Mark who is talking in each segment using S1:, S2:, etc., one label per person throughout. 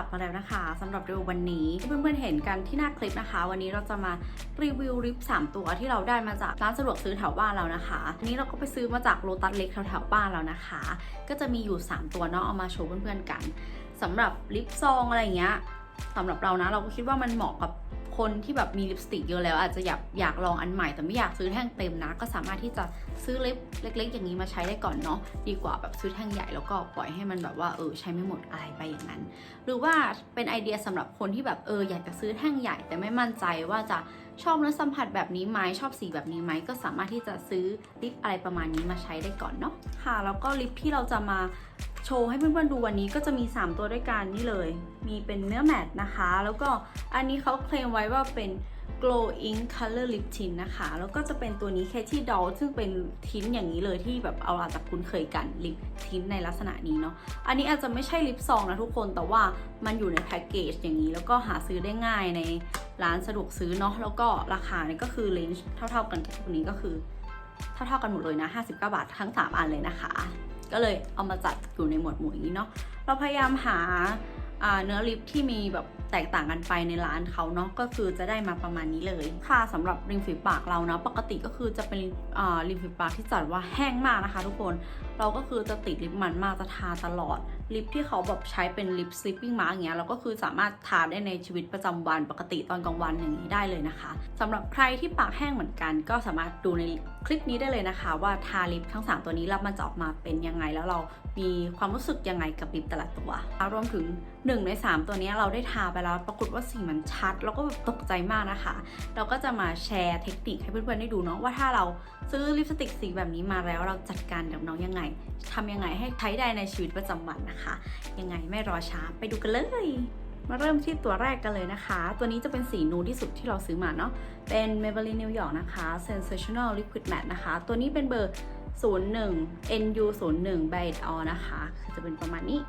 S1: ลับมาแล้วนะคะสำหรับรีวิววันนี้เพื่อนๆเห็นกันที่หน้าคลิปนะคะ วันนี้เราจะมารีวิวลิป 3 ตัวที่เราได้มาจากร้านสะดวกซื้อแถวบ้านเรานะคะอันนี้เราก็ไปซื้อมาจากโลตัสเล็กแถวๆบ้านเรานะคะ ก็จะมีอยู่ 3 ตัวเนาะเอามาโชว์เพื่อนๆกันสำหรับลิปซองอะไรเงี้ยสำหรับเรานะเราก็คิดว่ามันเหมาะกับ คนที่แบบมีลิปสติกเยอะแล้ว อาจจะอยากอยากลองอันใหม่แต่ไม่อยากซื้อแท่งเต็มนะ ก็สามารถที่จะซื้อลิปเล็ก ๆ อย่างนี้มาใช้ได้ก่อนเนาะดีกว่าแบบซื้อแท่งใหญ่แล้วก็ปล่อยให้มันแบบว่าเออใช้ไม่หมดอะไรไปอย่างนั้น หรือว่าเป็นไอเดียสำหรับคนที่แบบเอออยากจะซื้อแท่งใหญ่ แต่ไม่มั่นใจว่าจะชอบเนื้อสัมผัสแบบนี้ไหมชอบสีแบบนี้ไหมก็สามารถที่จะซื้อลิปอะไรประมาณนี้มาใช้ได้ก่อนเนาะค่ะแล้วก็ลิปที่เราจะมา โชว์ให้เพื่อนๆดูวันนี้ก็จะมี 3 ตัวด้วยกันนี่เลย มีเป็นเนื้อแมตนะคะ แล้วก็อันนี้เขาเคลมไว้ว่าเป็น Glow Ink Color Lip Tint นะคะ แล้วก็จะเป็นตัวนี้ Katy Doll ซึ่งเป็นทินอย่างนี้เลยที่แบบเอาอาจจะคุ้นเคยกันลิปทินในลักษณะนี้เนาะ อันนี้อาจจะไม่ใช่ลิปซองนะทุกคน แต่ว่ามันอยู่ในแพ็กเกจอย่างนี้ แล้วก็หาซื้อได้ง่ายในร้านสะดวกซื้อเนาะ แล้วก็ราคาเนี่ยก็คือเลนจ์เท่าๆกันตัวนี้ก็คือ เท่าๆกันหมดเลยนะ 59 บาททั้ง 3 อันเลยนะคะ ก็เลยเอามาจัดอยู่ในหมวดหมู่อย่างนี้เนาะเราพยายามหาเนื้อลิปที่มีแบบแตกต่างกันไปในร้านเขาเนาะก็คือจะได้มาประมาณนี้เลยค่ะสำหรับริมฝีปากเรานะปกติก็คือจะเป็นริมฝีปากที่จัดว่าแห้งมากนะคะ ทุกคนเราก็คือจะติดลิปมันมากจะทาตลอด ลิปที่เขาแบบใช้เป็นลิปสลิปปิ้งมาร์กอย่างเงี้ยเราก็คือสามารถทาได้ในชีวิตประจำวันปกติตอนกลางวันอย่างนี้ได้เลยนะคะสำหรับใครที่ปากแห้งเหมือนกัน ก็สามารถดูในคลิปนี้ได้เลยนะคะ ว่าทาลิปทั้ง 3 ตัวนี้แล้วมันจะออกมาเป็นยังไงแล้วเรามีความรู้สึกยังไงกับลิปแต่ละตัวรวมถึง 1 ใน 3 ตัวนี้เราได้ทาไปแล้ว ปรากฏว่าสีมันชัด แล้วก็แบบตกใจมากนะคะ เราก็จะมาแชร์เทคนิคให้เพื่อนๆได้ดูเนาะว่าถ้าเราซื้อลิปสติกสีแบบนี้มาแล้วเราจัดการกับน้องยังไงทำยังไงให้ใช้ได้ในชีวิตประจำวันนะคะ ยังไงไม่รอช้าไปดูกันเลย มาเริ่มที่ตัวแรกกันเลยนะคะ ตัวนี้จะเป็นสีนูที่สุดที่เราซื้อมาเนาะเป็น Maybelline New York นะคะ Sensational Liquid Matte นะคะ ตัวนี้เป็นเบอร์ 01 NU 01 by it all นะคะ คือจะเป็นประมาณนี้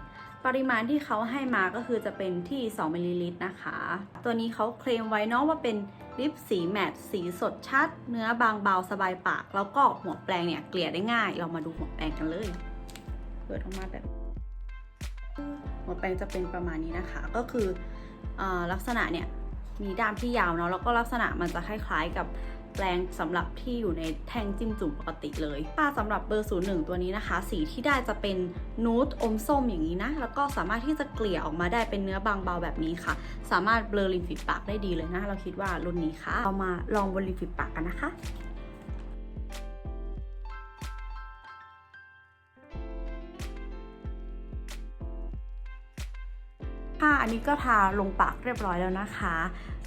S1: ปริมาณที่เขาให้มาก็คือจะเป็นที่ 2 มิลลิลิตรนะคะ ตัวนี้เขาเคลมไว้เนาะว่าเป็น ลิปสีแมตสีสดชัด เนื้อบางเบาสบายปาก แล้วก็หัวแปรงเนี่ยเกลี่ยได้ง่าย เรามาดูหัวแปรงกันเลย เปิดออกมาแบบ หัวแปรงจะเป็นประมาณนี้นะคะ ก็คืออลักษณะเนี่ยมีด้ามที่ยาวเนาะแล้วก็ลักษณะมันจะคล้ายๆกับ แปรงสำหรับที่อยู่ในแท่งจิ้มจุ่มปกติเลยค่ะสำหรับเบอร์ 01 ตัวนี้นะคะ สีที่ได้จะเป็นนูดอมส้มอย่างนี้นะ แล้วก็สามารถที่จะเกลี่ยออกมาได้เป็นเนื้อบางเบาแบบนี้ค่ะ สามารถเบลอริมฝีปากได้ดีเลยนะ เราคิดว่ารุ่นนี้ค่ะ เรามาลองบนริมฝีปากกันนะคะ อันนี้ก็ทาลงปากเรียบร้อยแล้วนะคะ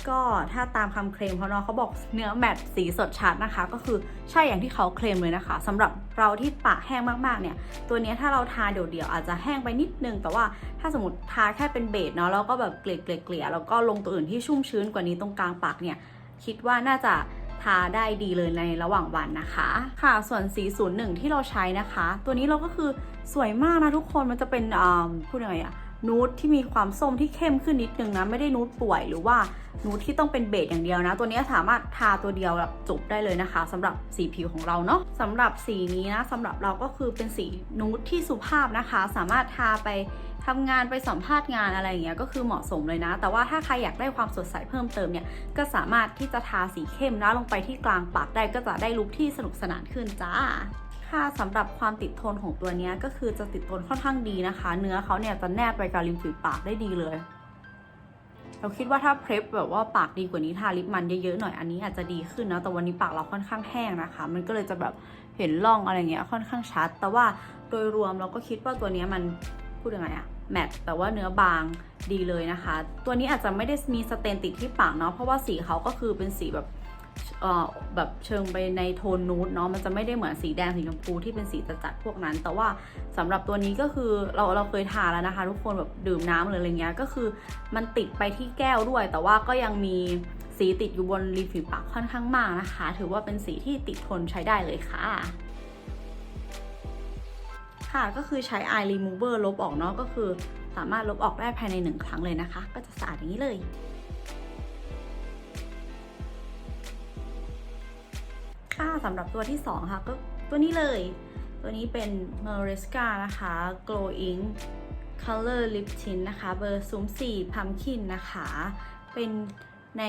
S1: ก็ถ้าตามคำเคลมเขาเนาะเขาบอกเนื้อแมตต์สีสดชัดนะคะ ก็คือใช่อย่างที่เขาเคลมเลยนะคะสำหรับเราที่ปากแห้งมากๆเนี่ย ตัวนี้ถ้าเราทาเดี่ยวๆอาจจะแห้งไปนิดนึง แต่ว่าถ้าสมมติทาแค่เป็นเบสเนาะแล้วก็แบบเกลี่ยเกลี่ยเกลี่ยแล้วก็ลงตัวอื่นที่ชุ่มชื้นกว่านี้ตรงกลางปากเนี่ยคิดว่าน่าจะทาได้ดีเลยในระหว่างวันนะคะ ค่ะส่วนสี01ที่เราใช้นะคะ ตัวนี้เราก็คือสวยมากนะทุกคนมันจะเป็นอ่าพูดยังไงอะ นูดที่มีความส้มที่เข้มขึ้นนิดนึงนะ ไม่ได้นูดป่วยหรือว่านูดที่ต้องเป็นเบสอย่างเดียวนะ ตัวนี้สามารถทาตัวเดียวแบบจบได้เลยนะคะสำหรับสีผิวของเราเนาะสำหรับสีนี้นะสำหรับเราก็คือเป็นสีนูดที่สุภาพนะคะ สามารถทาไปทำงานไปสัมภาษณ์งานอะไรอย่างเงี้ยก็คือเหมาะสมเลยนะ แต่ว่าถ้าใครอยากได้ความสดใสเพิ่มเติมเนี่ยก็สามารถที่จะทาสีเข้มนะลงไปที่กลางปากได้ก็จะได้ลุคที่สนุกสนานขึ้นจ้า ค่ะสำหรับความติดทนของตัวนี้ก็คือจะติดทนค่อนข้างดีนะคะ เนื้อเขาเนี่ยจะแนบไปกับริมฝีปากได้ดีเลย เราคิดว่าถ้าเพลฟแบบว่าปากดีกว่านี้ทาลิปมันเยอะๆหน่อยอันนี้อาจจะดีขึ้นนะแต่วันนี้ปากเราค่อนข้างแห้งนะคะ มันก็เลยจะแบบเห็นร่องอะไรเงี้ยค่อนข้างชัด แต่ว่าโดยรวมเราก็คิดว่าตัวนี้มันพูดยังไงอะแมตต์แต่ว่าเนื้อบางดีเลยนะคะ ตัวนี้อาจจะไม่ได้มีสเตนติดที่ปากเนาะเพราะว่าสีเขาก็คือเป็นสีแบบ แบบเชิงไปในโทนนูดเนาะมันจะไม่ได้เหมือนสีแดงสีชมพูที่เป็นสีจัดๆพวกนั้น แต่ว่าสำหรับตัวนี้ก็คือเราเราเคยทาแล้วนะคะ ทุกคนแบบดื่มน้ำหรืออะไรเงี้ยก็คือมันติดไปที่แก้วด้วย แต่ว่าก็ยังมีสีติดอยู่บนริมฝีปากค่อนข้างมากนะคะ ถือว่าเป็นสีที่ติดทนใช้ได้เลยค่ะค่ะก็คือใช้ eye remover ลบออกเนาะก็คือสามารถลบออกได้ภายในหนึ่งครั้งเลยนะคะ ก็จะสะอาดอย่างนี้เลย ค่ะสำหรับตัวที่ 2 ค่ะ ก็ตัวนี้เลย ตัวนี้เป็น m e r i s c a นะคะ Glow Ink Color Lip Tint นะคะ เบอร์ซูม4 Pumpkin นะคะ เป็นใน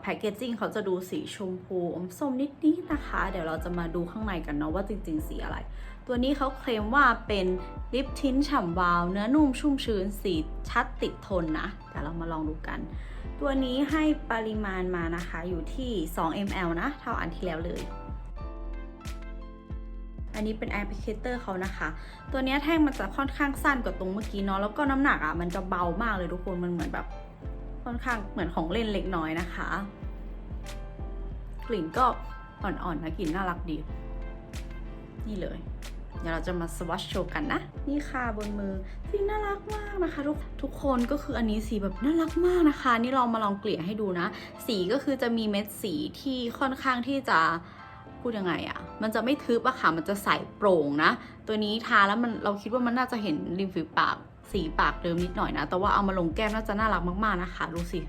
S1: แพคเกจจิ้งเขาจะดูสีชมพูอมส้มนิดๆนะคะ เดี๋ยวเราจะมาดูข้างในกันเนาะว่าจริงๆ สีอะไร ตัวนี้เขาเคลมว่าเป็นลิปทินฉ่ำวาว เนื้อนุ่มชุ่มชื้นสีชัดติดทนนะเดี๋ยวเรามาลองดูกัน ตัวนี้ให้ปริมาณมานะคะอยู่ที่ 2 ml นะ เท่าอันที่แล้วเลย อันนี้เป็นแอปพลิเคเตอร์เขานะคะ ตัวเนี้ยแท่งมันจะค่อนข้างสั้นกว่าตรงเมื่อกี้เนาะแล้วก็น้ำหนักอะมันจะเบามากเลยทุกคนมันเหมือนแบบค่อนข้างเหมือนของเล่นเล็กน้อยนะคะ กลิ่นก็อ่อนๆนะกลิ่นน่ารักดี นี่เลย ดี๋ยวเราจะมาสวอชโชว์กันนะ นี่ค่ะบนมือสีน่ารักมากนะคะ ทุกทุกคนก็คืออันนี้สีแบบน่ารักมากนะคะ นี่เรามาลองเกลี่ยให้ดูนะ สีก็คือจะมีเม็ดสีที่ค่อนข้างที่จะพูดยังไงอะ่ะมันจะไม่ทึบอะค่ะ มันจะใสโปร่งนะ ตัวนี้ทาแล้วมันเราคิดว่ามันน่าจะเห็นริมฝีปากสีปากเดิมนิดหน่อยนะ แต่ว่าเอามาลงแก้มน่าจะน่ารักมากๆนะคะดูสิ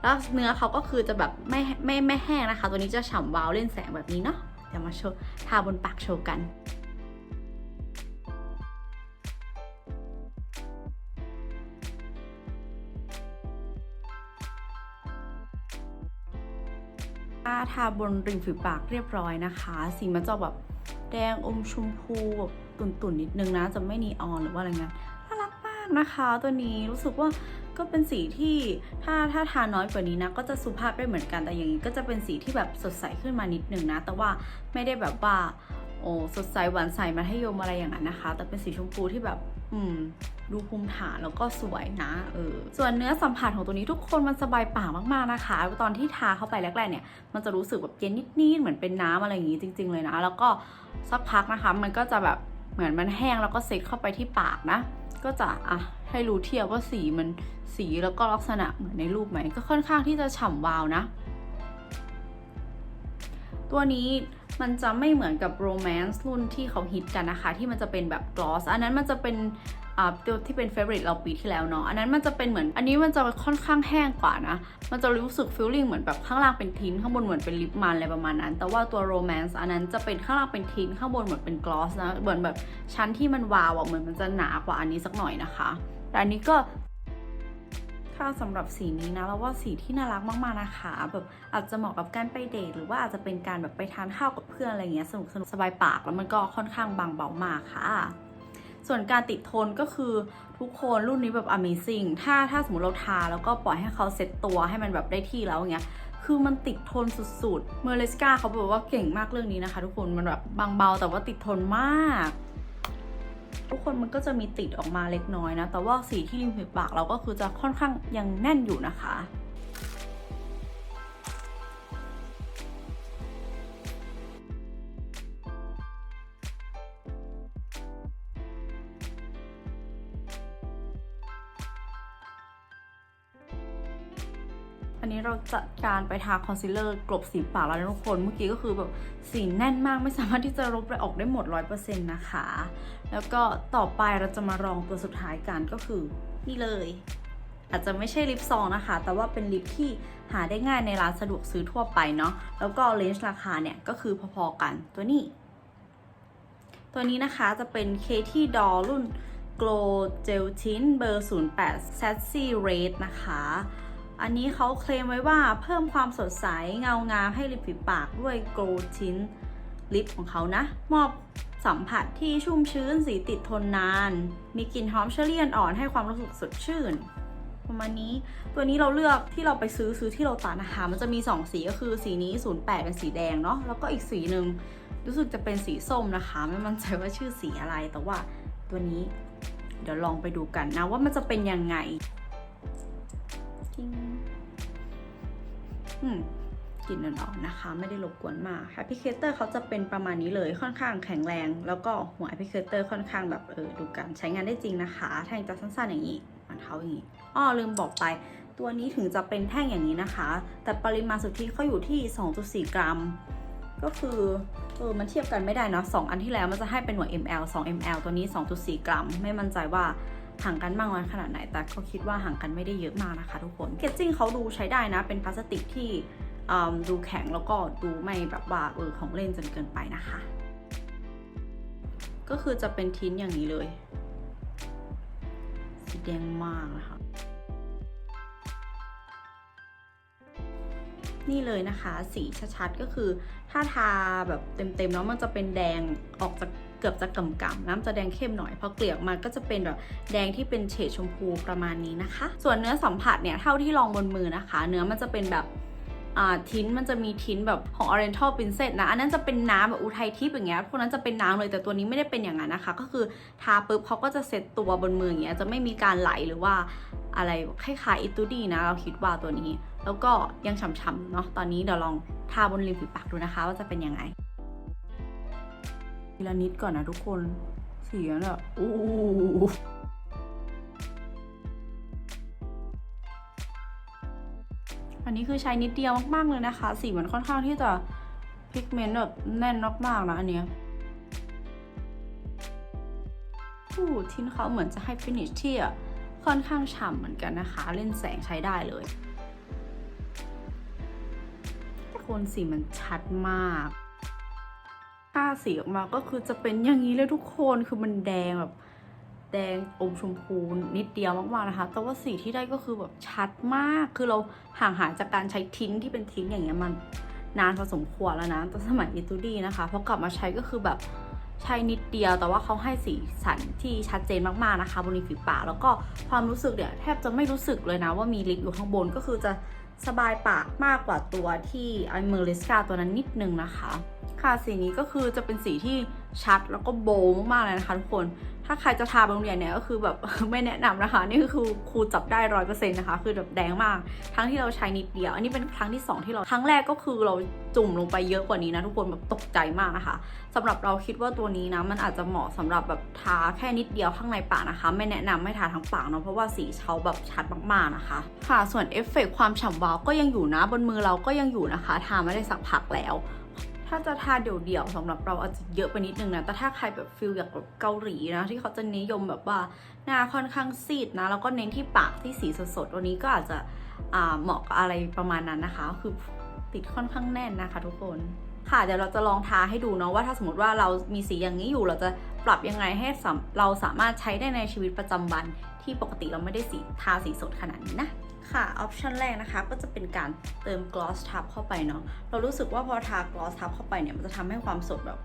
S1: แล้วเนื้อเขาก็คือจะแบบไม่ไม่ไม่แห้งนะคะ ตัวนี้จะฉ่ำวาวเล่นแสงแบบนี้เนาะเดี๋ยวมาโชว์ทาบนปากโชว์กัน ทาทาบนริมฝีปากเรียบร้อยนะคะ สีมันจะแบบแดงอมชมพูแบบตุ่นๆนิดนึงนะ จะไม่นีออนหรือว่าอะไรเงี้ยน่ารักมากนะคะตัวนี้รู้สึกว่าก็เป็นสีที่ถ้าถ้าทาน้อยกว่านี้นะ ก็จะสุภาพได้เหมือนกันแต่อย่างนี้ก็จะเป็นสีที่แบบสดใสขึ้นมานิดนึงนะ แต่ว่าไม่ได้แบบว่า โอ้สดใสหวานใสมัธยมอะไรอย่างนั้นนะคะ แต่เป็นสีชมพูที่แบบ อืมดูภูมิฐานแล้วก็สวยนะเออส่วนเนื้อสัมผัสของตัวนี้ทุกคนมันสบายปากมากๆนะคะ ตอนที่ทาเข้าไปแรกๆเนี่ย มันจะรู้สึกแบบเย็นนิดๆเหมือนเป็นน้ำอะไรอย่างนี้จริง ๆ เลยนะ แล้วก็สักพักนะคะ มันก็จะแบบเหมือนมันแห้งแล้วก็เซตเข้าไปที่ปากนะ ก็จะอะให้รู้เทียบว่าสีมันสีแล้วก็ลักษณะเหมือนในรูปไหมก็ค่อนข้างที่จะฉ่ำวาวนะ ตัวนี้ มันจะไม่เหมือนกับโรแมนต์รุ่นที่เขาฮิตกันนะคะ ที่มันจะเป็นแบบกลอสอันนั้นมันจะเป็นตัวที่เป็นเฟ v o r i t e เราปีที่แล้วเนาะอันนั้นมันจะเป็นเหมือนอันนี้มันจะค่อนข้างแห้งกว่านะ มันจะรู้สึกฟีลลิ่งเหมือนแบบข้างล่างเป็นทินข้างบนเหมือนเป็นลิปมันอะไรประมาณนั้น แต่ว่าตัวโรแมนต์อันนั้นจะเป็นข้างล่างเป็นทินข้างบนเหมือนเป็นกลอสนะเหมือนแบบชั้นที่มันวาวอะเหมือนมันจะหนากว่าอันนี้สักหน่อยนะคะ แต่อันนี้ก็ ถ้าสำหรับสีนี้นะเราว่าสีที่น่ารักมากๆนะคะแบบอาจจะเหมาะกับการไปเดทหรือว่าอาจจะเป็นการแบบไปทานข้าวกับเพื่อนอะไรเงี้ยสนุกสนุกสบายปากแล้วมันก็ค่อนข้างบางเบามากค่ะ ส่วนการติดทนก็คือทุกคนรุ่นนี้แบบ amazing ถ้าถ้าสมมติเราทาแล้วก็ปล่อยให้เขาเซ็ตตัวให้มันแบบได้ที่แล้วเงี้ยคือมันติดทนสุดๆเมอร์เลสกาเขาบอกว่าเก่งมากเรื่องนี้นะคะ ทุกคนมันแบบบางเบาแต่ว่าติดทนมาก ทุกคนมันก็จะมีติดออกมาเล็กน้อยนะ แต่ว่าสีที่ริมฝีปากเราก็คือจะค่อนข้างยังแน่นอยู่นะคะ จัดการไปทาคอนซีลเลอร์กลบสีปากแล้วนะทุกคน เมื่อกี้ก็คือแบบสีแน่นมากไม่สามารถที่จะลบไปออกได้หมด 100%นะคะ แล้วก็ต่อไปเราจะมาลองตัวสุดท้ายกันก็คือนี่เลย อาจจะไม่ใช่ลิปซองนะคะ แต่ว่าเป็นลิปที่หาได้ง่ายในร้านสะดวกซื้อทั่วไปเนาะ แล้วก็เลนส์ราคาเนี่ยก็คือพอๆกันตัวนี้ ตัวนี้นะคะจะเป็น KT Doll รุ่น Glow Gel Tint เบอร์ 08 Sassy Red นะคะ อันนี้เขาเคลมไว้ว่าเพิ่มความสดใสเงางามให้ริมฝีปากด้วย Glow Tint ลิปของเขานะ มอบสัมผัสที่ชุ่มชื้นสีติดทนนาน มีกลิ่นหอมเชอรี่อ่อนให้ความรู้สึกสดชื่นประมาณนี้ตัวนี้เราเลือกที่เราไปซื้อซื้อที่เราตัดนะคะมันจะมี 2 สีก็คือสีนี้ 08 เป็นสีแดงเนาะแล้วก็อีกสีหนึ่งรู้สึกจะเป็นสีส้มนะคะ ไม่มั่นใจว่าชื่อสีอะไรแต่ว่าตัวนี้ เดี๋ยวลองไปดูกันนะว่ามันจะเป็นยังไง กลิ่นอ่อนๆนะคะ ไม่ได้รบกวนมากแอปพลิเคเตอร์เขาจะเป็นประมาณนี้เลยค่อนข้างแข็งแรง แล้วก็หัวแอปพลิเคเตอร์ค่อนข้างแบบเออดูกันใช้งานได้จริงนะคะแท่งจะสั้นๆอย่างนี้มันเท้าอย่างนี้อ้อลืมบอกไป ตัวนี้ถึงจะเป็นแท่งอย่างนี้นะคะ แต่ปริมาณสุทธิเขาอยู่ที่ 2.4 กรัม ก็คือเออมันเทียบกันไม่ได้เนอะสองอันที่แล้วมันจะให้เป็นหน่วย ml 2 ml ตัวนี้ 2.4 กรัม ไม่มั่นใจว่า ห่างกันมากน้อยขนาดไหน แต่ก็คิดว่าห่างกันไม่ได้เยอะมากนะคะ ทุกคนเกจจิ้งเขาดูใช้ได้นะ เป็นพลาสติกที่ดูแข็งแล้วก็ดูไม่แบบว่าเออของเล่นจนเกินไปนะคะ ก็คือจะเป็นทิ้นอย่างนี้เลยสีแดงมากนะคะ นี่เลยนะคะ สีชัดๆก็คือถ้าทาแบบเต็มๆแล้วมันจะเป็นแดงออกจาก เกือบจะกำกำๆน้ำจะแดงเข้มหน่อยพอเกลี่ยออกมาก็จะเป็นแบบแดงที่เป็นเฉดชมพูประมาณนี้นะคะ ส่วนเนื้อสัมผัสเนี่ยเท่าที่ลองบนมือนะคะ เนื้อมันจะเป็นแบบทิ้นมันจะมีทิ้นแบบของ Oriental Princess นะ อันนั้นจะเป็นน้ำแบบอุทัยทิพย์อย่างเงี้ยพวกนั้นจะเป็นน้ำเลยแต่ตัวนี้ไม่ได้เป็นอย่างนั้นนะคะ ก็คือทาปุ๊บเขาก็จะเซ็ตตัวบนมืออย่างเงี้ยจะไม่มีการไหลหรือว่าอะไรคล้ายๆอิตูดีนะเราคิดว่าตัวนี้ แล้วก็ยังฉ่ำๆเนาะตอนนี้เดี๋ยวลองทาบนริมฝีปากดูนะคะ ว่าจะเป็นยังไง ทีละนิดก่อนนะทุกคนสีนั้นแบบอู้อันนี้คือใช้นิดเดียวมากๆเลยนะคะ สีมันค่อนข้างที่จะพิกเมนต์แบบแน่นมากๆนะอันเนี้ยอู้ทินเขาเหมือนจะให้ฟินิชที่อะค่อนข้างฉ่ำเหมือนกันนะคะ เล่นแสงใช้ได้เลยแต่โคนสีมันชัดมาก ถ้าสีออกมาก็คือจะเป็นอย่างนี้เลยทุกคนคือมันแดงแบบ แดงอมชมพูนิดเดียวมากๆนะคะ แต่ว่าสีที่ได้ก็คือแบบชัดมากคือเราห่างหายจากการใช้ทิ้งที่เป็นทิ้งอย่างเงี้ยมันนานพอสมควรแล้วนะตั้งสมัยอิตูดี้นะคะพอกลับมาใช้ก็คือแบบใช้นิดเดียวแต่ว่าเขาให้สีสันที่ชัดเจนมากๆนะคะ บนริมฝีปากแล้วก็ความรู้สึกเนี่ยแทบจะไม่รู้สึกเลยนะว่ามีลิปอยู่ข้างบนก็คือจะสบายปากมากกว่าตัวที่ไอเมอร์ลิสกาตัวนั้นนิดนึงนะคะ ค่ะสีนี้ก็คือจะเป็นสีที่ชัดแล้วก็โบว์มากๆเลยนะคะทุกคน ถ้าใครจะทาไปโรงเรียนเนี่ยก็คือแบบไม่แนะนำนะคะ นี่คือครูจับได้ร้อยเปอร์เซ็นต์นะคะ คือแบบแดงมาก ทั้งที่เราใช้นิดเดียว อันนี้เป็นครั้งที่ 2 ที่เรา ครั้งแรกก็คือเราจุ่มลงไปเยอะกว่านี้นะทุกคนแบบตกใจมากนะคะสำหรับเราคิดว่าตัวนี้นะมันอาจจะเหมาะสำหรับแบบทาแค่นิดเดียวข้างในปากนะคะ ไม่แนะนำให้ทาทั้งปากเนาะเพราะว่าสีเขาแบบชัดมากๆนะคะ ค่ะส่วนเอฟเฟกต์ความฉ่ำวาวก็ยังอยู่นะบนมือเราก็ยังอยู่นะคะ ทาไม่ได้สักพักแล้ว ถ้าจะทาเดี่ยวๆสำหรับเราอาจจะเยอะไปนิดนึงนะ แต่ถ้าใครแบบฟิลอยากแบบเกาหลีนะ ที่เขาจะนิยมแบบว่าหน้าค่อนข้างซีดนะ แล้วก็เน้นที่ปากที่สีสดๆวันนี้ก็อาจจะเหมาะกับอะไรประมาณนั้นนะคะ คือติดค่อนข้างแน่นนะคะ ทุกคนค่ะเดี๋ยวเราจะลองทาให้ดูเนาะว่าถ้าสมมติว่าเรามีสีอย่างนี้อยู่ เราจะปรับยังไงให้เราสามารถใช้ได้ในชีวิตประจำวันที่ปกติเราไม่ได้สีทาสีสดขนาดนี้นะ ค่ะออปชันแรกนะคะก็จะเป็นการเติมกลอสทับเข้าไปเนาะเรารู้สึกว่าพอทากลอสทับเข้าไปเนี่ยมันจะทำให้ความสดแบบ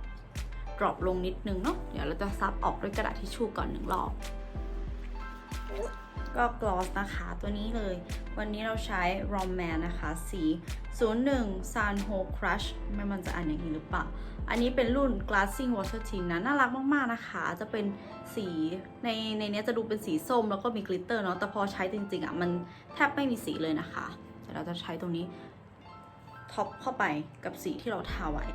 S1: ดรอปลงนิดนึงเนาะเดี๋ยวเราจะซับออกด้วยกระดาษทิชชู่ก่อนหนึ่งรอบ ก็กลอสนะคะตัวนี้เลย วันนี้เราใช้ r o m a n นะคะ สี 01 San Ho Crush ไม่มันจะอ่านอย่างนี้หรือเปล่า อันนี้เป็นรุ่น Glassing Water Tint นะ น่ารักมากๆนะคะ จะเป็นสีในในนี้จะดูเป็นสีส้มแล้วก็มีกลิตเตอร์เนาะ แต่พอใช้จริงๆอะมันแทบไม่มีสีเลยนะคะเดี๋ยวเราจะใช้ตรงนี้ท็อปเข้าไปกับสีที่เราทาไว้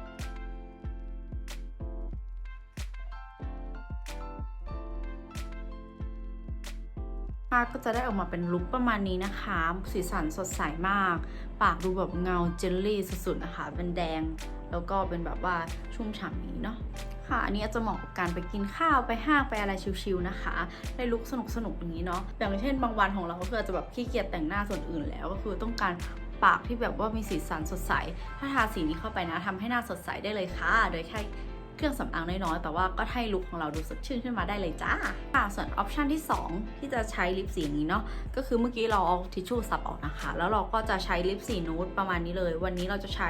S1: ภาก็จะได้ออกมาเป็นลุคประมาณนี้นะคะ สีสันสดใสมาก ปากดูแบบเงาเจลลี่สุดๆนะคะ เป็นแดง แล้วก็เป็นแบบว่าชุ่มฉ่ำนี้เนาะค่ะ อันนี้จะเหมาะกับการไปกินข้าวไปห้างไปอะไรชิวๆนะคะได้ลุคสนุกๆอย่างนี้เนาะอย่างเช่นบางวันของเราก็คืออาจจะแบบขี้เกียจแต่งหน้าส่วนอื่นแล้วก็คือต้องการปากที่แบบว่ามีสีสันสดใส ถ้าทาสีนี้เข้าไปนะทำให้หน้าสดใสได้เลยค่ะ โดยแค่ เครื่องสำอางน้อยๆ แต่ว่าก็ให้ลุคของเราดูสดชื่นขึ้นมาได้เลยจ้าค่ะส่วนออปชันที่ 2 ที่จะใช้ลิปสีนี้เนาะก็คือเมื่อกี้เราเอาทิชชู่ซับออกนะคะ แล้วเราก็จะใช้ลิปสีนูดประมาณนี้เลย วันนี้เราจะใช้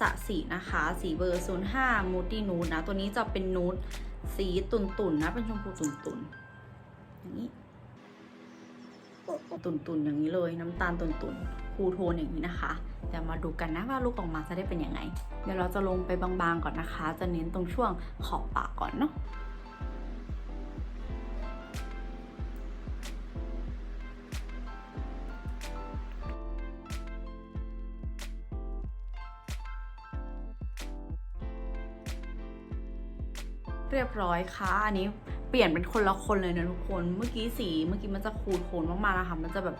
S1: สะสีนะคะ สีเบอร์ 05 Moody Nude นะ ตัวนี้จะเป็นนูดสีตุ่นๆนะ เป็นชมพูตุ่นๆอย่างนี้ตุ่นๆอย่างนี้เลย น้ำตาลตุ่นๆคูโทนอย่างนี้นะคะ เดี๋ยวมาดูกันนะว่าลูกออกมาจะได้เป็นยังไง เดี๋ยวเราจะลงไปบางๆก่อนนะคะ จะเน้นตรงช่วงขอบปากก่อนเนาะเรียบร้อยค่ะ อันนี้เปลี่ยนเป็นคนละคนเลยนะทุกคน เมื่อกี้สี เมื่อกี้มันจะคูลโทนมากๆนะคะ มันจะแบบ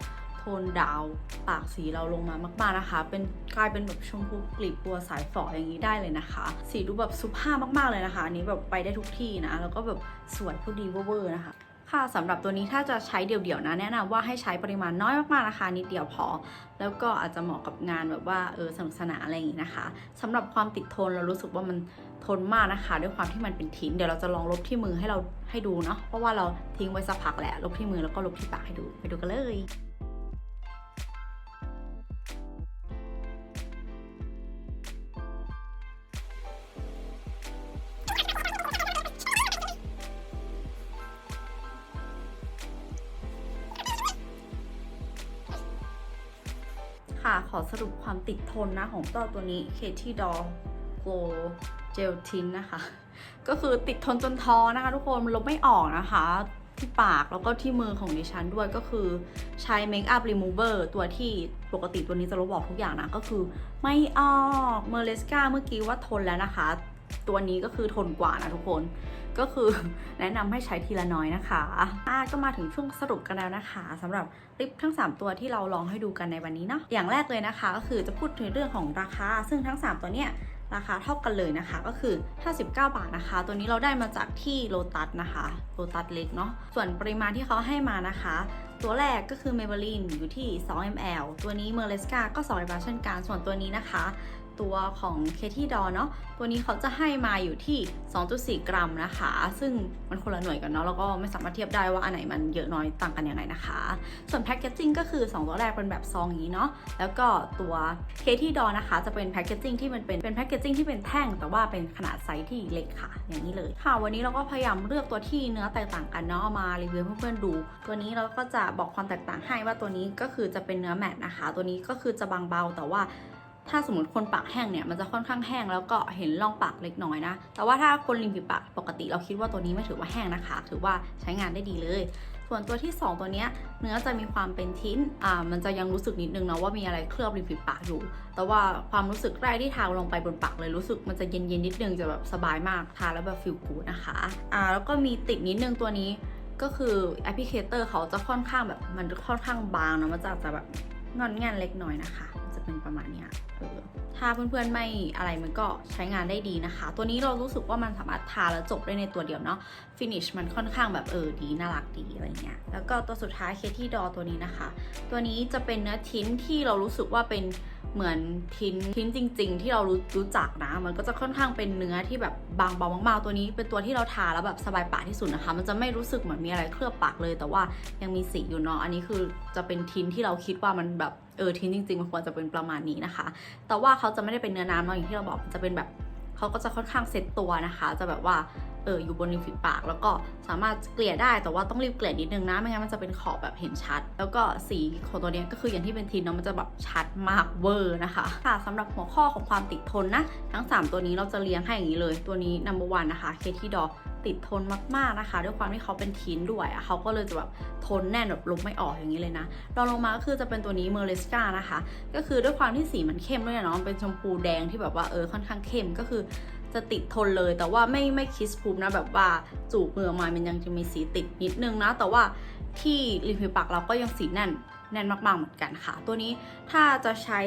S1: นดาวปากสีเราลงมามาก ๆนะคะ เป็นกลายเป็นแบบชมพูกลีบบัวสายฝออย่างนี้ได้เลยนะคะ สีดูแบบสุภาพมากๆเลยนะคะ อันนี้แบบไปได้ทุกที่นะ แล้วก็แบบสวยผู้ดีเวอร์นะคะค่ะสำหรับตัวนี้ถ้าจะใช้เดี่ยวๆนะ แนะนำว่าให้ใช้ปริมาณน้อยมากๆนะคะนิดเดียวพอ แล้วก็อาจจะเหมาะกับงานแบบว่าเออสนุกสนานอะไรอย่างนี้นะคะสำหรับความติดทนเรารู้สึกว่ามันทนมากนะคะ ด้วยความที่มันเป็นทิ้นเดี๋ยวเราจะลองลบที่มือให้เราให้ดูเนาะเพราะว่าเราทิ้งไว้สักพักแหละลบที่มือแล้วก็ลบที่ปากให้ดูไปดูกันเลย ขอสรุปความติดทนนะของตัวตัวนี้ k t d o Glow Gel Tint นะคะ ก็คือติดทนจนทอนะคะ ทุกคนลบไม่ออกนะคะที่ปากแล้วก็ที่มือของดิฉันด้วยก็คือใช้ Make Up Remover ตัวที่ปกติตัวนี้จะลบออกทุกอย่างนะ ก็คือไม่ออกเมอร์เลสกาเมื่อกี้ว่าทนแล้วนะคะ ตัวนี้ก็คือทนกว่านะทุกคน ก็คือแนะนำให้ใช้ทีละน้อยนะคะอะก็มาถึงช่วงสรุปกันแล้วนะคะสำหรับลิปทั้ง 3 ตัวที่เราลองให้ดูกันในวันนี้เนาะอย่างแรกเลยนะคะ ก็คือจะพูดถึงเรื่องของราคา ซึ่งทั้ง 3 ตัวเนี้ยราคาเท่ากันเลยนะคะก็คือ 59 บาทนะคะ ตัวนี้เราได้มาจากที่โลตัสนะคะโลตัสเล็กเนาะส่วนปริมาณที่เขาให้มานะคะ ตัวแรกก็คือ Maybelline อยู่ที่ 2 ml ตัวนี้ m e r l e s c a ก็2 ml เช่นกันส่วนตัวนี้นะคะ ตัวของ k t d o เนาะตัวนี้เขาจะให้มาอยู่ที่ 2.4 กรัมนะคะ ซึ่งมันคนละหน่วยกันเนาะแล้วก็ไม่สามารถเทียบได้ว่าอันไหนมันเยอะน้อยต่างกันยังไงนะคะ ส่วนแพคเกจจิ้งก็คือ 2 ตัวแรกเป็นแบบซองนี้เนาะแล้วก็ตัว k t d o นะคะ จะเป็นแพคเกจจิ้งที่มันเป็นเป็นแพคเกจจิ้งที่เป็นแท่ง แต่ว่าเป็นขนาดไซส์ที่เล็กค่ะ อย่างนี้เลยค่ะ วันนี้เราก็พยายามเลือกตัวที่เนื้อแตกต่างกันเนาะเอามารีวิวเพื่อนๆดู ตัวนี้เราก็จะบอกความแตกต่างให้ว่าตัวนี้ก็คือจะเป็นเนื้อแมตต์นะคะ ตัวนี้ก็คือจะบางเบาแต่ว่า ถ้าสมมติคนปากแห้งเนี่ยมันจะค่อนข้างแห้งแล้วก็เห็นร่องปากเล็กน้อยนะ แต่ว่าถ้าคนริมฝีปากปกติเราคิดว่าตัวนี้ไม่ถือว่าแห้งนะคะ ถือว่าใช้งานได้ดีเลย ส่วนตัวที่ 2 ตัวเนี้ยเนื้อจะมีความเป็นทิ้นอ่ามันจะยังรู้สึกนิดนึงเนาะว่ามีอะไรเคลือบริมฝีปากอยู่ แต่ว่าความรู้สึกแรกที่ทาลงไปบนปากเลยรู้สึกมันจะเย็นๆนนิดนึงจะแบบสบายมากทาแล้วแบบฟิลกูดนะคะอ่าแล้วก็มีติดนิดนึงตัวนี้ก็คือแอปพลิเคเตอร์เขาจะค่อนข้างแบบมันค่อนข้างบางเนาะมันจะอาจจะแบบงอนแงนเล็กน้อยนะคะ จะเป็นประมาณเนี้ยเออถ้าเพื่อนๆไม่อะไรมันก็ใช้งานได้ดีนะคะ ตัวนี้เรารู้สึกว่ามันสามารถทาแล้วจบได้ในตัวเดียวเนาะฟินิชมันค่อนข้างแบบเออดีน่ารักดีอะไรเงี้ยแล้วก็ตัวสุดท้ายเคที่ดอตัวนี้นะคะ ตัวนี้จะเป็นเนื้อทิ้นที่เรารู้สึกว่าเป็น เหมือนทิ้นทิ้นจริง ๆ ที่เรารู้รู้จักนะ มันก็จะค่อนข้างเป็นเนื้อที่แบบบางเบามากๆตัวนี้ เป็นตัวที่เราทาแล้วแบบสบายปากที่สุดนะคะ มันจะไม่รู้สึกเหมือนมีอะไรเคลือบปากเลย แต่ว่ายังมีสีอยู่เนาะอันนี้คือจะเป็นทิ้นที่เราคิดว่ามันแบบเออทิ้นจริงๆมันควรจะเป็นประมาณนี้นะคะ แต่ว่าเขาจะไม่ได้เป็นเนื้อน้ำเนาะอย่างที่เราบอกมันจะเป็นแบบเขาก็จะค่อนข้างเซ็ตตัวนะคะ จะแบบว่าเอออยู่บนริมฝีปาก แล้วก็สามารถเกลี่ยได้แต่ว่าต้องรีบเกลี่ยนิดนึงนะไม่งั้นมันจะเป็นขอบแบบเห็นชัด แล้วก็สีของตัวนี้ก็คืออย่างที่เป็นทีนเนาะมันจะแบบชัดมากเวอร์นะคะค่ะสำหรับหัวข้อของความติดทนนะ ทั้ง 3 ตัวนี้เราจะเลี้ยงให้อย่างนี้เลย ตัวนี้ number one นะคะเคที่ดอติดทนมากๆนะคะ ด้วยความที่เขาเป็นทินด้วยอะเขาก็เลยจะแบบทนแน่นแบบลบไม่ออกอย่างนี้เลยนะรองลงมาก็คือจะเป็นตัวนี้เมอร์เลสกานะคะ ก็คือด้วยความที่สีมันเข้มด้วยเนาะเป็นชมพูแดงที่แบบว่าเออค่อนข้างเข้มก็คือ จะติดทนเลยแต่ว่าไม่ไม่คิสพูมนะแบบว่าจูบมือออกมามันยังจะมีสีติดนิดนึงนะ แต่ว่าที่ริมฝีปากเราก็ยังสีแน่นแน่นมากๆเหมือนกันค่ะ ตัวนี้ถ้าจะใช้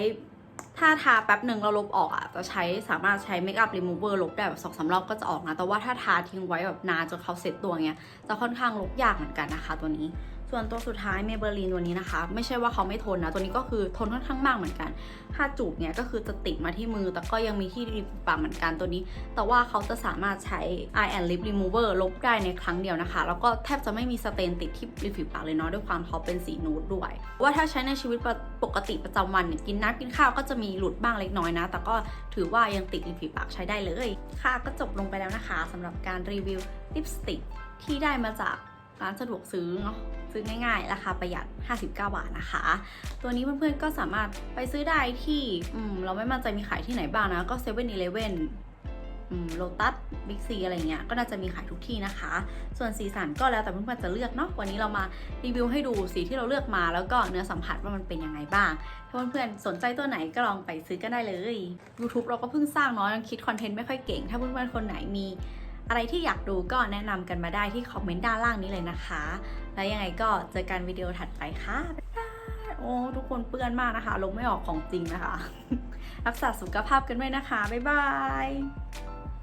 S1: ถ้าทาแป๊บหนึ่งเราลบออกอะจะใช้สามารถใช้เมคอัพรีมูเวอร์ลบได้แบบสองสามรอบก็จะออกนะ แต่ว่าถ้าทาทิ้งไว้แบบนานจนเขาเซ็ตตัวเงี้ยจะค่อนข้างลบยากเหมือนกันนะคะตัวนี้ ส่วนตัวสุดท้ายเมเบอร์ลีนตัวนี้นะคะ ไม่ใช่ว่าเขาไม่ทนนะ ตัวนี้ก็คือทนค่อนข้างมากเหมือนกัน ถ้าจูบเนี่ยก็คือจะติดมาที่มือ แต่ก็ยังมีที่ริมฝีปากเหมือนกันตัวนี้ แต่ว่าเขาจะสามารถใช้ eye and lip remover ลบได้ในครั้งเดียวนะคะ แล้วก็แทบจะไม่มีสเตนติดที่ริมฝีปากเลยเนาะด้วยความเขาเป็นสีนูดด้วย ว่าถ้าใช้ในชีวิตปกติประจำวันเนี่ยกินน้ำกินข้าวก็จะมีหลุดบ้างเล็กน้อยนะ แต่ก็ถือว่ายังติดริมฝีปากใช้ได้เลย ค่ะก็จบลงไปแล้วนะคะสำหรับการรีวิวลิปสติกที่ได้มาจาก ร้านสะดวกซื้อเนาะซื้อง่ายๆ ราคาประหยัด 59 บาทนะคะ ตัวนี้เพื่อนๆก็สามารถไปซื้อได้ที่อืมเราไม่มั่นใจมีขายที่ไหนบ้างนะ ก็เซเว่นอีเลฟเว่นโลตัสบิ๊กซีอะไรเงี้ย ก็น่าจะมีขายทุกที่นะคะ ส่วนสีสันก็แล้วแต่เพื่อนๆจะเลือกเนาะ วันนี้เรามารีวิวให้ดูสีที่เราเลือกมา แล้วก็เนื้อสัมผัสว่ามันเป็นยังไงบ้าง ถ้าเพื่อนๆสนใจตัวไหนก็ลองไปซื้อกันได้เลย YouTube เราก็เพิ่งสร้างเนาะยังคิดคอนเทนต์ไม่ค่อยเก่ง ถ้าเพื่อนๆคนไหนมี อะไรที่อยากดูก็แนะนำกันมาได้ที่คอมเมนต์ด้านล่างนี้เลยนะคะ แล้วยังไงก็เจอกันวิดีโอถัดไปค่ะบ๊ายบายโอ้ทุกคนเปื้อนมากนะคะลงไม่ออกของจริงนะคะ รักษาสุขภาพกันด้วยนะคะ บ๊ายบาย